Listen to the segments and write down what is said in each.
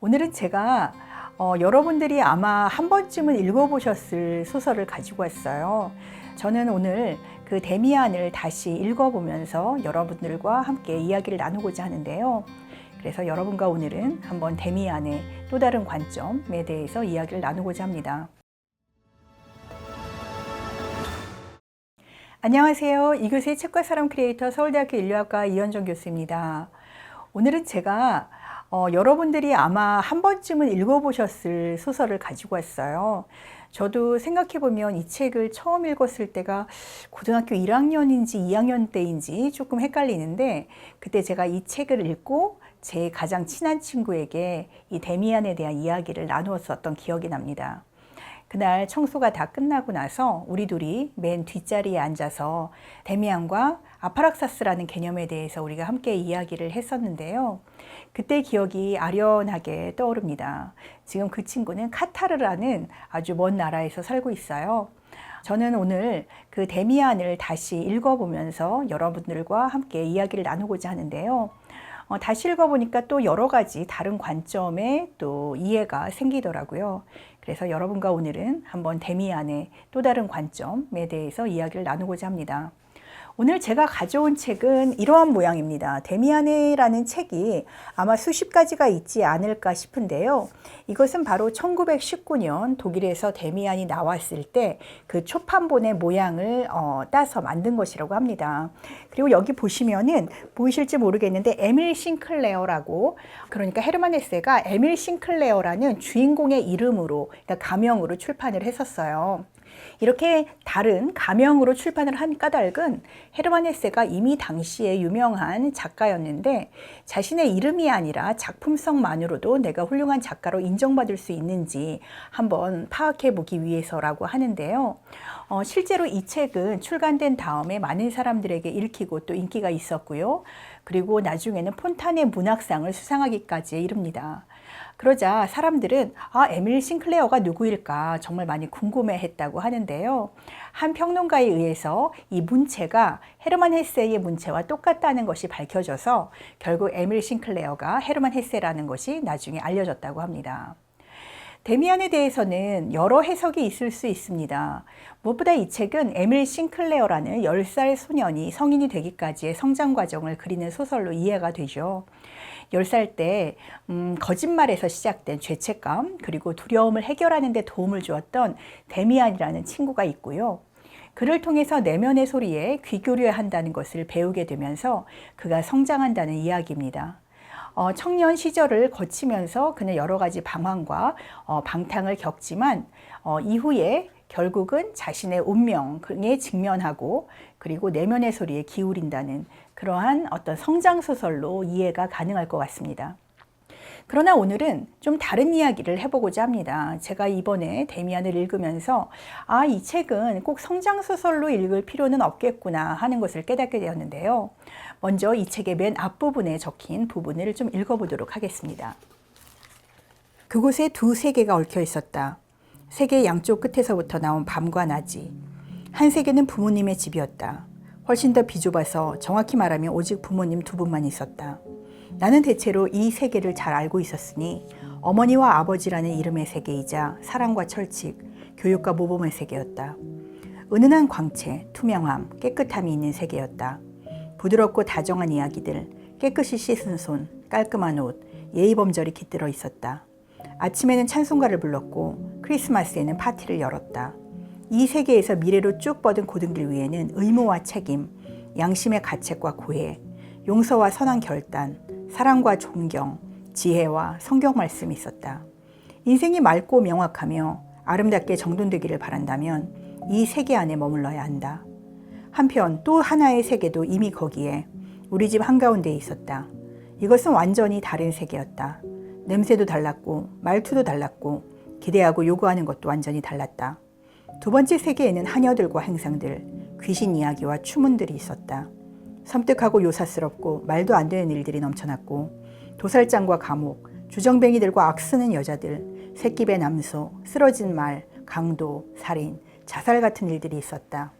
오늘은 제가 어, 여러분들이 아마 한 번쯤은 읽어보셨을 소설을 가지고 왔어요. 저는 오늘 그 데미안을 다시 읽어보면서 여러분들과 함께 이야기를 나누고자 하는데요. 그래서 여러분과 오늘은 한번 데미안의 또 다른 관점에 대해서 이야기를 나누고자 합니다. 안녕하세요. 이교수의 책과 사람 크리에이터 서울대학교 인류학과 이현정 교수입니다. 오늘은 제가 어, 여러분들이 아마 한 번쯤은 읽어보셨을 소설을 가지고 왔어요. 저도 생각해보면 이 책을 처음 읽었을 때가 고등학교 1학년인지 2학년 때인지 조금 헷갈리는데 그때 제가 이 책을 읽고 제 가장 친한 친구에게 이 데미안에 대한 이야기를 나누었었던 기억이 납니다. 그날 청소가 다 끝나고 나서 우리 둘이 맨 뒷자리에 앉아서 데미안과 아파락사스라는 개념에 대해서 우리가 함께 이야기를 했었는데요. 그때 기억이 아련하게 떠오릅니다. 지금 그 친구는 카타르라는 아주 먼 나라에서 살고 있어요. 저는 오늘 그 데미안을 다시 읽어보면서 여러분들과 함께 이야기를 나누고자 하는데요. 어, 다시 읽어보니까 또 여러 가지 다른 관점의 또 이해가 생기더라고요. 그래서 여러분과 오늘은 한번 데미안의 또 다른 관점에 대해서 이야기를 나누고자 합니다. 오늘 제가 가져온 책은 이러한 모양입니다. 데미안에라는 책이 아마 수십 가지가 있지 않을까 싶은데요. 이것은 바로 1919년 독일에서 데미안이 나왔을 때 그 초판본의 모양을 어, 따서 만든 것이라고 합니다. 그리고 여기 보시면은 보이실지 모르겠는데 에밀 싱클레어라고 그러니까 헤르만 헤세가 에밀 싱클레어라는 주인공의 이름으로 그러니까 가명으로 출판을 했었어요. 이렇게 다른 가명으로 출판을 한 까닭은 헤르만 헤세가 이미 당시에 유명한 작가였는데 자신의 이름이 아니라 작품성만으로도 내가 훌륭한 작가로 인정받을 수 있는지 한번 파악해 보기 위해서라고 하는데요. 어, 실제로 이 책은 출간된 다음에 많은 사람들에게 읽히고 또 인기가 있었고요. 그리고 나중에는 폰타네 문학상을 수상하기까지 이릅니다. 그러자 사람들은 아, 에밀 싱클레어가 누구일까 정말 많이 궁금해 했다고 하는데요. 한 평론가에 의해서 이 문체가 헤르만 헤세의 문체와 똑같다는 것이 밝혀져서 결국 에밀 싱클레어가 헤르만 헤세라는 것이 나중에 알려졌다고 합니다. 데미안에 대해서는 여러 해석이 있을 수 있습니다. 무엇보다 이 책은 에밀 싱클레어라는 10살 소년이 성인이 되기까지의 성장 과정을 그리는 소설로 이해가 되죠. 10살 때 음, 거짓말에서 시작된 죄책감 그리고 두려움을 해결하는 데 도움을 주었던 데미안이라는 친구가 있고요. 그를 통해서 내면의 소리에 귀 기울여야 한다는 것을 배우게 되면서 그가 성장한다는 이야기입니다. 어, 청년 시절을 거치면서 그는 여러 가지 방황과 어, 방탕을 겪지만 어, 이후에 결국은 자신의 운명에 직면하고 그리고 내면의 소리에 기울인다는 그러한 어떤 성장 소설로 이해가 가능할 것 같습니다. 그러나 오늘은 좀 다른 이야기를 해보고자 합니다. 제가 이번에 데미안을 읽으면서 아, 이 책은 꼭 성장소설로 읽을 필요는 없겠구나 하는 것을 깨닫게 되었는데요. 먼저 이 책의 맨 앞부분에 적힌 부분을 좀 읽어보도록 하겠습니다. 그곳에 두 세계가 얽혀 있었다. 세계 양쪽 끝에서부터 나온 밤과 낮이. 한 세계는 부모님의 집이었다. 훨씬 더 비좁아서 정확히 말하면 오직 부모님 두 분만 있었다. 나는 대체로 이 세계를 잘 알고 있었으니 어머니와 아버지라는 이름의 세계이자 사랑과 철칙, 교육과 모범의 세계였다. 은은한 광채, 투명함, 깨끗함이 있는 세계였다. 부드럽고 다정한 이야기들, 깨끗이 씻은 손, 깔끔한 옷, 예의범절이 깃들어 있었다. 아침에는 찬송가를 불렀고 크리스마스에는 파티를 열었다. 이 세계에서 미래로 쭉 뻗은 고등길 위에는 의무와 책임, 양심의 가책과 고해, 용서와 선한 결단, 사랑과 존경, 지혜와 성경 말씀이 있었다. 인생이 맑고 명확하며 아름답게 정돈되기를 바란다면 이 세계 안에 머물러야 한다. 한편 또 하나의 세계도 이미 거기에 우리 집 한가운데에 있었다. 이것은 완전히 다른 세계였다. 냄새도 달랐고 말투도 달랐고 기대하고 요구하는 것도 완전히 달랐다. 두 번째 세계에는 하녀들과 행상들, 귀신 이야기와 추문들이 있었다. 섬뜩하고 요사스럽고 말도 안 되는 일들이 넘쳐났고 도살장과 감옥, 주정뱅이들과 악쓰는 여자들, 새끼배 남소, 쓰러진 말, 강도, 살인, 자살 같은 일들이 있었다.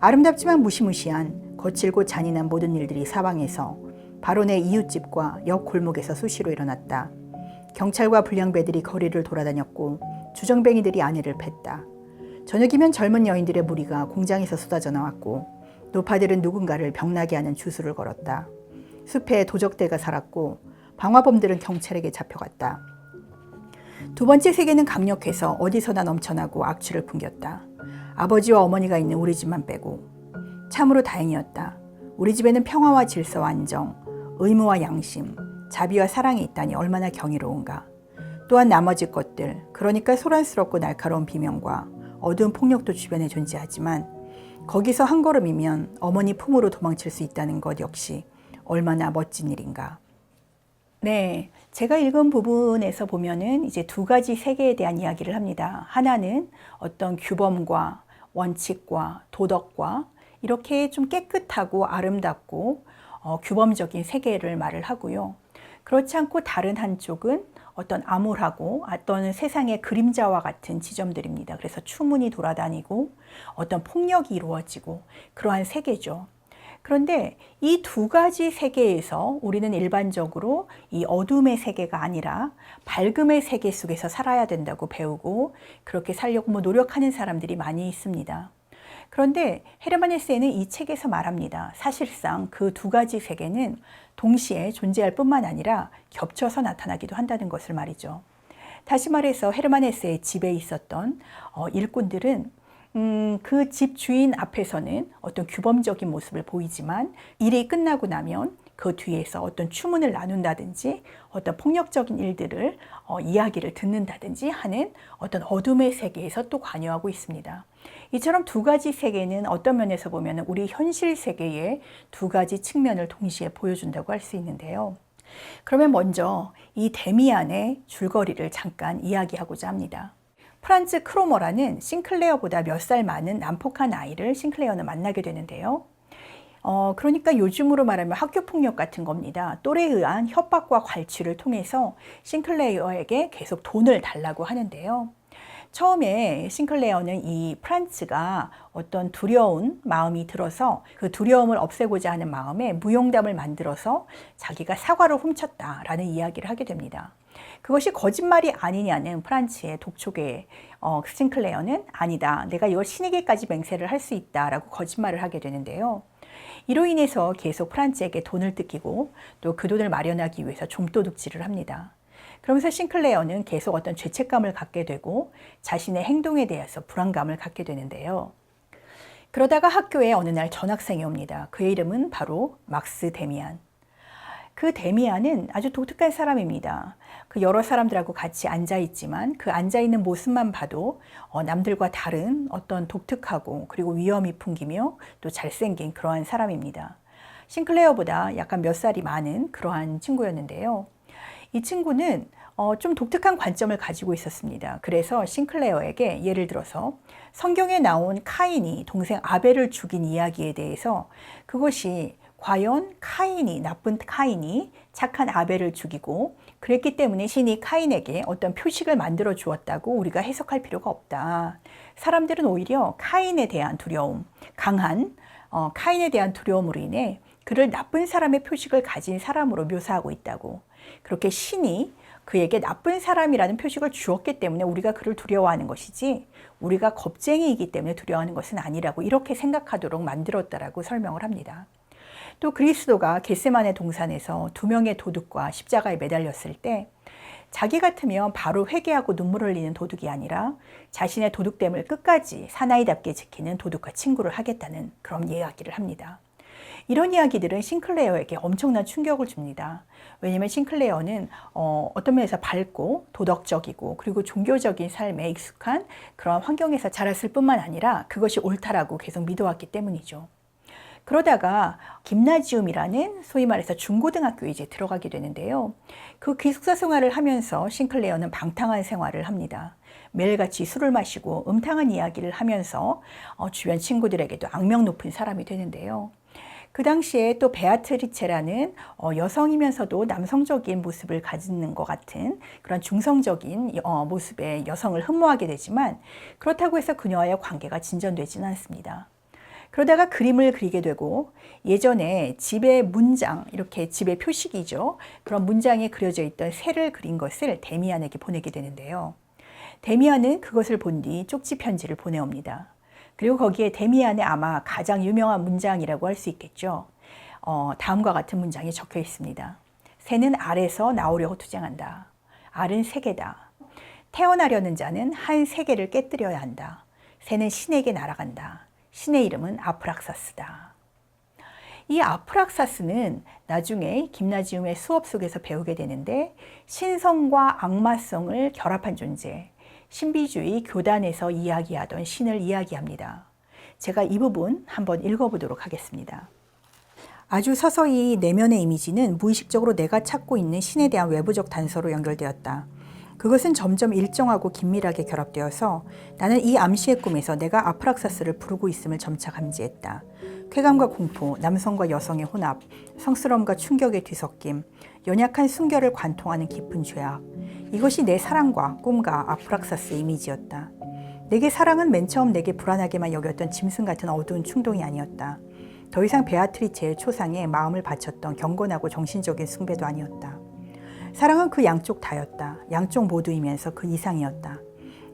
아름답지만 무시무시한 거칠고 잔인한 모든 일들이 사방에서 바로 내 이웃집과 옆 골목에서 수시로 일어났다. 경찰과 불량배들이 거리를 돌아다녔고 주정뱅이들이 아내를 팼다. 저녁이면 젊은 여인들의 무리가 공장에서 쏟아져 나왔고 노파들은 누군가를 병나게 하는 주술을 걸었다. 숲에 도적대가 살았고 방화범들은 경찰에게 잡혀갔다. 두 번째 세계는 강력해서 어디서나 넘쳐나고 악취를 풍겼다. 아버지와 어머니가 있는 우리 집만 빼고 참으로 다행이었다. 우리 집에는 평화와 질서와 안정, 의무와 양심, 자비와 사랑이 있다니 얼마나 경이로운가. 또한 나머지 것들, 그러니까 소란스럽고 날카로운 비명과 어두운 폭력도 주변에 존재하지만 거기서 한 걸음이면 어머니 품으로 도망칠 수 있다는 것 역시 얼마나 멋진 일인가. 네, 제가 읽은 부분에서 보면은 이제 두 가지 세계에 대한 이야기를 합니다. 하나는 어떤 규범과 원칙과 도덕과 이렇게 좀 깨끗하고 아름답고 어, 규범적인 세계를 말을 하고요. 그렇지 않고 다른 한쪽은 어떤 암울하고 어떤 세상의 그림자와 같은 지점들입니다. 그래서 추문이 돌아다니고 어떤 폭력이 이루어지고 그러한 세계죠. 그런데 이 두 가지 세계에서 우리는 일반적으로 이 어둠의 세계가 아니라 밝음의 세계 속에서 살아야 된다고 배우고 그렇게 살려고 뭐 노력하는 사람들이 많이 있습니다. 그런데 헤르만 헤세는 이 책에서 말합니다. 사실상 그 두 가지 세계는 동시에 존재할 뿐만 아니라 겹쳐서 나타나기도 한다는 것을 말이죠. 다시 말해서 헤르만 헤세의 집에 있었던 어, 일꾼들은 음, 그 집 주인 앞에서는 어떤 규범적인 모습을 보이지만 일이 끝나고 나면 그 뒤에서 어떤 추문을 나눈다든지 어떤 폭력적인 일들을 어, 이야기를 듣는다든지 하는 어떤 어둠의 세계에서 또 관여하고 있습니다. 이처럼 두 가지 세계는 어떤 면에서 보면 우리 현실 세계의 두 가지 측면을 동시에 보여준다고 할 수 있는데요. 그러면 먼저 이 데미안의 줄거리를 잠깐 이야기하고자 합니다. 프란츠 크로머라는 싱클레어보다 몇 살 많은 난폭한 아이를 싱클레어는 만나게 되는데요. 어, 그러니까 요즘으로 말하면 학교 폭력 같은 겁니다. 또래에 의한 협박과 괄취를 통해서 싱클레어에게 계속 돈을 달라고 하는데요. 처음에 싱클레어는 이 프란츠가 어떤 두려운 마음이 들어서 그 두려움을 없애고자 하는 마음에 무용담을 만들어서 자기가 사과를 훔쳤다라는 이야기를 하게 됩니다. 그것이 거짓말이 아니냐는 프란츠의 독촉에 어, 싱클레어는 아니다. 내가 이걸 신에게까지 맹세를 할 수 있다라고 거짓말을 하게 되는데요. 이로 인해서 계속 프란츠에게 돈을 뜯기고 또 그 돈을 마련하기 위해서 좀도둑질을 합니다. 그러면서 싱클레어는 계속 어떤 죄책감을 갖게 되고 자신의 행동에 대해서 불안감을 갖게 되는데요. 그러다가 학교에 어느 날 전학생이 옵니다. 그의 이름은 바로 막스 데미안. 그 데미안은 아주 독특한 사람입니다. 그 여러 사람들하고 같이 앉아 있지만 그 앉아 있는 모습만 봐도 어, 남들과 다른 어떤 독특하고 그리고 위험이 풍기며 또 잘생긴 그러한 사람입니다. 싱클레어보다 약간 몇 살이 많은 그러한 친구였는데요. 이 친구는 어, 좀 독특한 관점을 가지고 있었습니다. 그래서 싱클레어에게 예를 들어서 성경에 나온 카인이 동생 아벨을 죽인 이야기에 대해서 그것이 과연 카인이 나쁜 카인이 착한 아벨을 죽이고 그랬기 때문에 신이 카인에게 어떤 표식을 만들어 주었다고 우리가 해석할 필요가 없다. 사람들은 오히려 카인에 대한 두려움, 강한 어, 카인에 대한 두려움으로 인해 그를 나쁜 사람의 표식을 가진 사람으로 묘사하고 있다고. 그렇게 신이 그에게 나쁜 사람이라는 표식을 주었기 때문에 우리가 그를 두려워하는 것이지 우리가 겁쟁이이기 때문에 두려워하는 것은 아니라고 이렇게 생각하도록 만들었다라고 설명을 합니다. 또 그리스도가 겟세만의 동산에서 두 명의 도둑과 십자가에 매달렸을 때 자기 같으면 바로 회개하고 눈물 흘리는 도둑이 아니라 자신의 도둑됨을 끝까지 사나이답게 지키는 도둑과 친구를 하겠다는 그런 이야기를 합니다. 이런 이야기들은 싱클레어에게 엄청난 충격을 줍니다. 왜냐하면 싱클레어는 어, 어떤 면에서 밝고 도덕적이고 그리고 종교적인 삶에 익숙한 그런 환경에서 자랐을 뿐만 아니라 그것이 옳다라고 계속 믿어왔기 때문이죠. 그러다가 김나지움이라는 소위 말해서 중고등학교에 이제 들어가게 되는데요. 그 기숙사 생활을 하면서 싱클레어는 방탕한 생활을 합니다. 매일같이 술을 마시고 음탕한 이야기를 하면서 어, 주변 친구들에게도 악명 높은 사람이 되는데요. 그 당시에 또 베아트리체라는 어, 여성이면서도 남성적인 모습을 가지는 것 같은 그런 중성적인 어, 모습의 여성을 흠모하게 되지만 그렇다고 해서 그녀와의 관계가 진전되지는 않습니다. 그러다가 그림을 그리게 되고 예전에 집의 문장, 이렇게 집의 표식이죠. 그런 문장에 그려져 있던 새를 그린 것을 데미안에게 보내게 되는데요. 데미안은 그것을 본 뒤 쪽지 편지를 보내옵니다. 그리고 거기에 데미안의 아마 가장 유명한 문장이라고 할 수 있겠죠. 어, 다음과 같은 문장이 적혀 있습니다. 새는 알에서 나오려고 투쟁한다. 알은 세계다. 태어나려는 자는 한 세계를 깨뜨려야 한다. 새는 신에게 날아간다. 신의 이름은 아프락사스다. 이 아프락사스는 나중에 김나지움의 수업 속에서 배우게 되는데 신성과 악마성을 결합한 존재, 신비주의 교단에서 이야기하던 신을 이야기합니다. 제가 이 부분 한번 읽어보도록 하겠습니다. 아주 서서히 내면의 이미지는 무의식적으로 내가 찾고 있는 신에 대한 외부적 단서로 연결되었다. 그것은 점점 일정하고 긴밀하게 결합되어서 나는 이 암시의 꿈에서 내가 아프락사스를 부르고 있음을 점차 감지했다. 쾌감과 공포, 남성과 여성의 혼합, 성스러움과 충격의 뒤섞임, 연약한 순결을 관통하는 깊은 죄악. 이것이 내 사랑과 꿈과 아프락사스의 이미지였다. 내게 사랑은 맨 처음 내게 불안하게만 여겼던 짐승 같은 어두운 충동이 아니었다. 더 이상 베아트리체의 초상에 마음을 바쳤던 경건하고 정신적인 숭배도 아니었다. 사랑은 그 양쪽 다였다. 양쪽 모두이면서 그 이상이었다.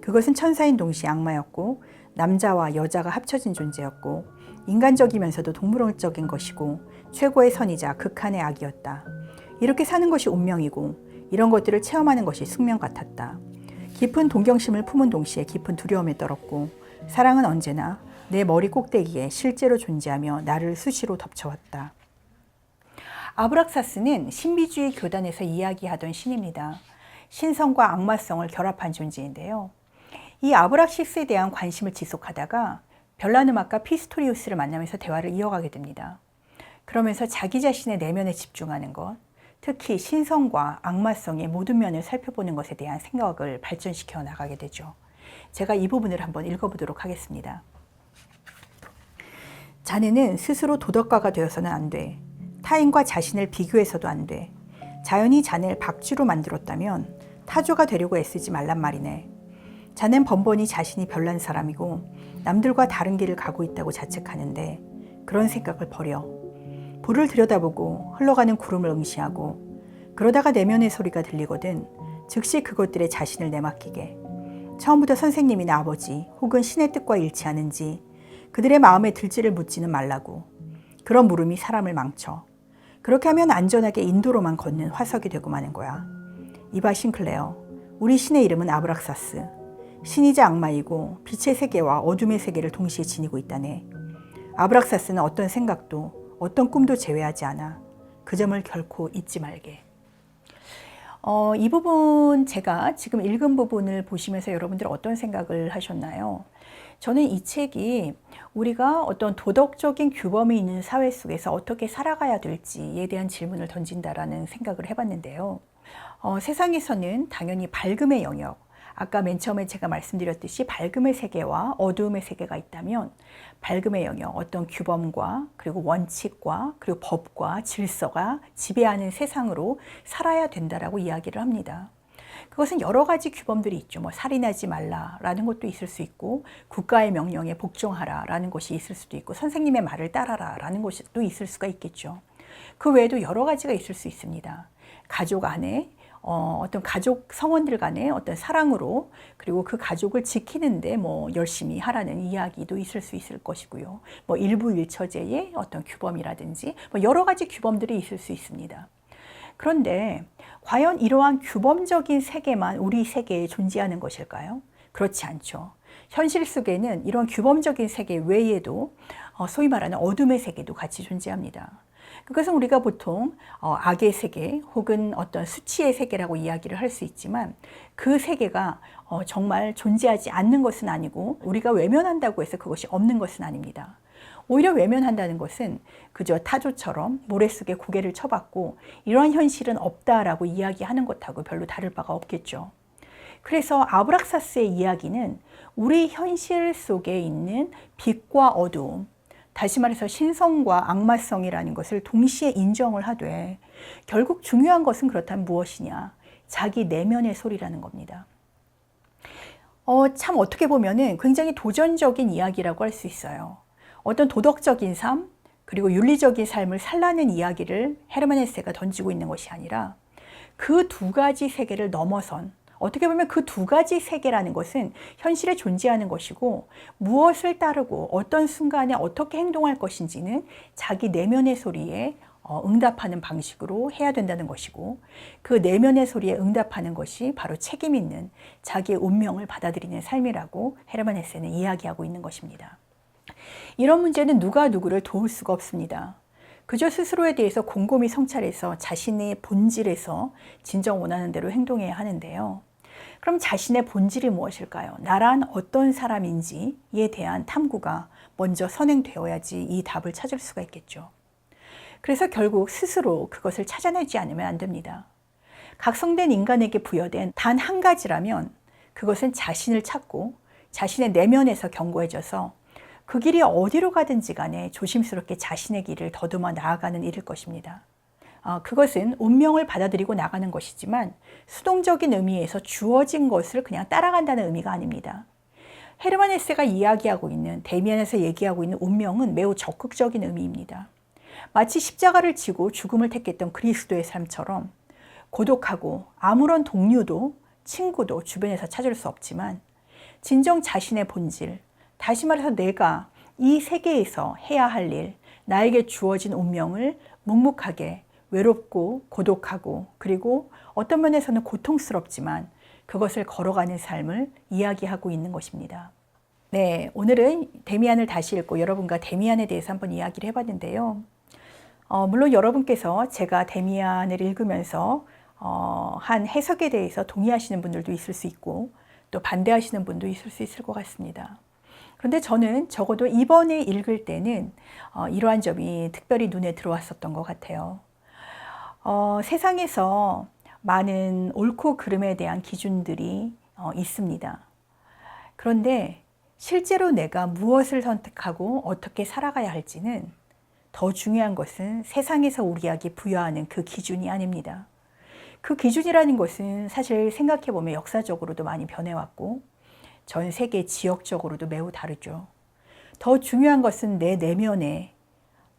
그것은 천사인 동시에 악마였고 남자와 여자가 합쳐진 존재였고 인간적이면서도 동물원적인 것이고 최고의 선이자 극한의 악이었다. 이렇게 사는 것이 운명이고 이런 것들을 체험하는 것이 숙명 같았다. 깊은 동경심을 품은 동시에 깊은 두려움에 떨었고 사랑은 언제나 내 머리 꼭대기에 실제로 존재하며 나를 수시로 덮쳐왔다. 아브락사스는 신비주의 교단에서 이야기하던 신입니다. 신성과 악마성을 결합한 존재인데요. 이 아브락시스에 대한 관심을 지속하다가 별난 음악가 피스토리우스를 만나면서 대화를 이어가게 됩니다. 그러면서 자기 자신의 내면에 집중하는 것, 특히 신성과 악마성의 모든 면을 살펴보는 것에 대한 생각을 발전시켜 나가게 되죠. 제가 이 부분을 한번 읽어보도록 하겠습니다. 자네는 스스로 도덕가가 되어서는 안 돼. 타인과 자신을 비교해서도 안 돼. 자연이 자네를 박쥐로 만들었다면 타조가 되려고 애쓰지 말란 말이네. 자넨 번번이 자신이 별난 사람이고 남들과 다른 길을 가고 있다고 자책하는데 그런 생각을 버려. 불을 들여다보고 흘러가는 구름을 응시하고 그러다가 내면의 소리가 들리거든 즉시 그것들에 자신을 내맡기게. 처음부터 선생님이나 아버지 혹은 신의 뜻과 일치하는지 그들의 마음에 들지를 묻지는 말라고. 그런 물음이 사람을 망쳐. 그렇게 하면 안전하게 인도로만 걷는 화석이 되고 마는 거야. 이봐 싱클레어. 우리 신의 이름은 아브락사스. 신이자 악마이고 빛의 세계와 어둠의 세계를 동시에 지니고 있다네. 아브락사스는 어떤 생각도 어떤 꿈도 제외하지 않아. 그 점을 결코 잊지 말게. 어, 이 부분 제가 지금 읽은 부분을 보시면서 여러분들 어떤 생각을 하셨나요? 저는 이 책이 우리가 어떤 도덕적인 규범이 있는 사회 속에서 어떻게 살아가야 될지에 대한 질문을 던진다라는 생각을 해봤는데요. 어, 세상에서는 당연히 밝음의 영역, 아까 맨 처음에 제가 말씀드렸듯이 밝음의 세계와 어두움의 세계가 있다면 밝음의 영역, 어떤 규범과 그리고 원칙과 그리고 법과 질서가 지배하는 세상으로 살아야 된다라고 이야기를 합니다. 그것은 여러 가지 규범들이 있죠. 뭐 살인하지 말라라는 것도 있을 수 있고 국가의 명령에 복종하라라는 것이 있을 수도 있고 선생님의 말을 따라라라는 것도 있을 수가 있겠죠. 그 외에도 여러 가지가 있을 수 있습니다. 가족 안에 어, 어떤 가족 성원들 간의 어떤 사랑으로 그리고 그 가족을 지키는데 뭐 열심히 하라는 이야기도 있을 수 있을 것이고요. 뭐 일부 일처제의 어떤 규범이라든지 뭐 여러 가지 규범들이 있을 수 있습니다. 그런데 과연 이러한 규범적인 세계만 우리 세계에 존재하는 것일까요? 그렇지 않죠. 현실 속에는 이런 규범적인 세계 외에도 어, 소위 말하는 어둠의 세계도 같이 존재합니다. 그것은 우리가 보통 어, 악의 세계 혹은 어떤 수치의 세계라고 이야기를 할 수 있지만 그 세계가 어, 정말 존재하지 않는 것은 아니고 우리가 외면한다고 해서 그것이 없는 것은 아닙니다. 오히려 외면한다는 것은 그저 타조처럼 모래 속에 고개를 쳐박고 이러한 현실은 없다라고 이야기하는 것하고 별로 다를 바가 없겠죠. 그래서 아브락사스의 이야기는 우리 현실 속에 있는 빛과 어두움, 다시 말해서 신성과 악마성이라는 것을 동시에 인정을 하되 결국 중요한 것은 그렇다면 무엇이냐? 자기 내면의 소리라는 겁니다. 어, 참 어떻게 보면은 굉장히 도전적인 이야기라고 할 수 있어요. 어떤 도덕적인 삶, 그리고 윤리적인 삶을 살라는 이야기를 헤르만 헤세가 던지고 있는 것이 아니라 그 두 가지 세계를 넘어선 어떻게 보면 그 두 가지 세계라는 것은 현실에 존재하는 것이고 무엇을 따르고 어떤 순간에 어떻게 행동할 것인지는 자기 내면의 소리에 어, 응답하는 방식으로 해야 된다는 것이고 그 내면의 소리에 응답하는 것이 바로 책임 있는 자기의 운명을 받아들이는 삶이라고 헤르만 헤세는 이야기하고 있는 것입니다. 이런 문제는 누가 누구를 도울 수가 없습니다. 그저 스스로에 대해서 곰곰이 성찰해서 자신의 본질에서 진정 원하는 대로 행동해야 하는데요. 그럼 자신의 본질이 무엇일까요? 나란 어떤 사람인지에 대한 탐구가 먼저 선행되어야지 이 답을 찾을 수가 있겠죠. 그래서 결국 스스로 그것을 찾아내지 않으면 안 됩니다. 각성된 인간에게 부여된 단 한 가지라면 그것은 자신을 찾고 자신의 내면에서 견고해져서 그 길이 어디로 가든지 간에 조심스럽게 자신의 길을 더듬어 나아가는 일일 것입니다. 어, 그것은 운명을 받아들이고 나가는 것이지만 수동적인 의미에서 주어진 것을 그냥 따라간다는 의미가 아닙니다. 헤르만 헤세가 이야기하고 있는 데미안에서 얘기하고 있는 운명은 매우 적극적인 의미입니다. 마치 십자가를 지고 죽음을 택했던 그리스도의 삶처럼 고독하고 아무런 동료도 친구도 주변에서 찾을 수 없지만 진정 자신의 본질, 다시 말해서 내가 이 세계에서 해야 할 일, 나에게 주어진 운명을 묵묵하게 외롭고 고독하고 그리고 어떤 면에서는 고통스럽지만 그것을 걸어가는 삶을 이야기하고 있는 것입니다. 네, 오늘은 데미안을 다시 읽고 여러분과 데미안에 대해서 한번 이야기를 해봤는데요. 어, 물론 여러분께서 제가 데미안을 읽으면서 어, 한 해석에 대해서 동의하시는 분들도 있을 수 있고 또 반대하시는 분도 있을 수 있을 것 같습니다. 그런데 저는 적어도 이번에 읽을 때는 어, 이러한 점이 특별히 눈에 들어왔었던 것 같아요. 어, 세상에서 많은 옳고 그름에 대한 기준들이 어, 있습니다. 그런데 실제로 내가 무엇을 선택하고 어떻게 살아가야 할지는 더 중요한 것은 세상에서 우리에게 부여하는 그 기준이 아닙니다. 그 기준이라는 것은 사실 생각해 보면 역사적으로도 많이 변해왔고 전 세계 지역적으로도 매우 다르죠. 더 중요한 것은 내 내면에,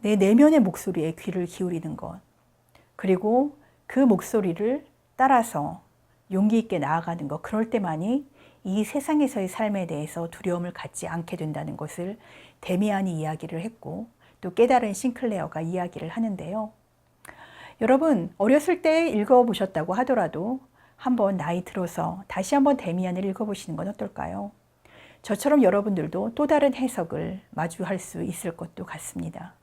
내 내면의 목소리에 귀를 기울이는 것. 그리고 그 목소리를 따라서 용기 있게 나아가는 것. 그럴 때만이 이 세상에서의 삶에 대해서 두려움을 갖지 않게 된다는 것을 데미안이 이야기를 했고 또 깨달은 싱클레어가 이야기를 하는데요. 여러분, 어렸을 때 읽어보셨다고 하더라도 한번 나이 들어서 다시 한번 데미안을 읽어보시는 건 어떨까요? 저처럼 여러분들도 또 다른 해석을 마주할 수 있을 것도 같습니다.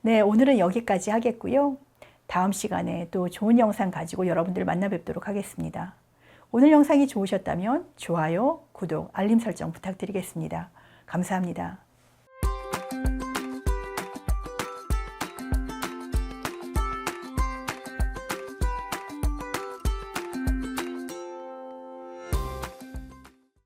네, 오늘은 여기까지 하겠고요. 다음 시간에 또 좋은 영상 가지고 여러분들 만나 뵙도록 하겠습니다. 오늘 영상이 좋으셨다면 좋아요, 구독, 알림 설정 부탁드리겠습니다. 감사합니다.